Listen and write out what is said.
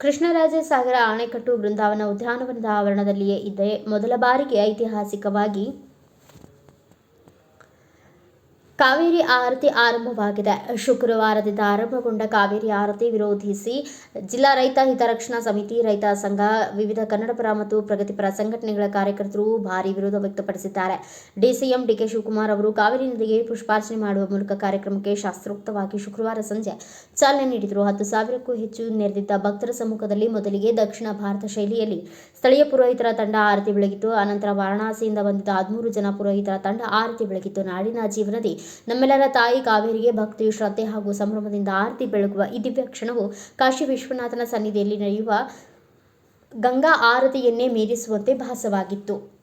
ಕೃಷ್ಣರಾಜಸಾಗರ ಅಣೆಕಟ್ಟು ಬೃಂದಾವನ ಉದ್ಯಾನವನದ ಆವರಣದಲ್ಲಿಯೇ ಇದೆ ಮೊದಲ ಬಾರಿಗೆ ಐತಿಹಾಸಿಕವಾಗಿ ಕಾವೇರಿ ಆರತಿ ಆರಂಭವಾಗಿದೆ. ಶುಕ್ರವಾರದಿಂದ ಆರಂಭಗೊಂಡ ಕಾವೇರಿ ಆರತಿ ವಿರೋಧಿಸಿ ಜಿಲ್ಲಾ ರೈತ ಹಿತರಕ್ಷಣಾ ಸಮಿತಿ, ರೈತ ಸಂಘ, ವಿವಿಧ ಕನ್ನಡಪರ ಮತ್ತು ಪ್ರಗತಿಪರ ಸಂಘಟನೆಗಳ ಕಾರ್ಯಕರ್ತರು ಭಾರಿ ವಿರೋಧ ವ್ಯಕ್ತಪಡಿಸಿದ್ದಾರೆ. ಡಿಸಿಎಂ ಡಿಕೆ ಶಿವಕುಮಾರ್ ಅವರು ಕಾವೇರಿ ನದಿಗೆ ಪುಷ್ಪಾರ್ಚನೆ ಮಾಡುವ ಮೂಲಕ ಕಾರ್ಯಕ್ರಮಕ್ಕೆ ಶಾಸ್ತ್ರೋಕ್ತವಾಗಿ ಶುಕ್ರವಾರ ಸಂಜೆ ಚಾಲನೆ ನೀಡಿದರು. ಹತ್ತು ಸಾವಿರಕ್ಕೂ ಹೆಚ್ಚು ನೆರೆದಿದ್ದ ಭಕ್ತರ ಸಮ್ಮುಖದಲ್ಲಿ ಮೊದಲಿಗೆ ದಕ್ಷಿಣ ಭಾರತ ಶೈಲಿಯಲ್ಲಿ ಸ್ಥಳೀಯ ಪುರೋಹಿತರ ತಂಡ ಆರತಿ ಬೆಳಗಿತು ಅನಂತರ ವಾರಣಾಸಿಯಿಂದ ಬಂದಿದ್ದ ಹದಿಮೂರು ಜನ ಪುರೋಹಿತರ ತಂಡ ಆರತಿ ಬೆಳಗಿತು ನಾಡಿನ ಜೀವನದಿ ನಮ್ಮೆಲ್ಲರ ತಾಯಿ ಕಾವೇರಿಗೆ ಭಕ್ತಿ ಶ್ರದ್ಧೆ ಹಾಗೂ ಸಂಭ್ರಮದಿಂದ ಆರತಿ ಬೆಳಗುವ ಈ ದಿವ್ಯ ಕ್ಷಣವು ಕಾಶಿ ವಿಶ್ವನಾಥನ ಸನ್ನಿಧಿಯಲ್ಲಿ ನಡೆಯುವ ಗಂಗಾ ಆರತಿಯನ್ನೇ ಮೀರಿಸುವಂತೆ ಭಾಸವಾಗಿತ್ತು.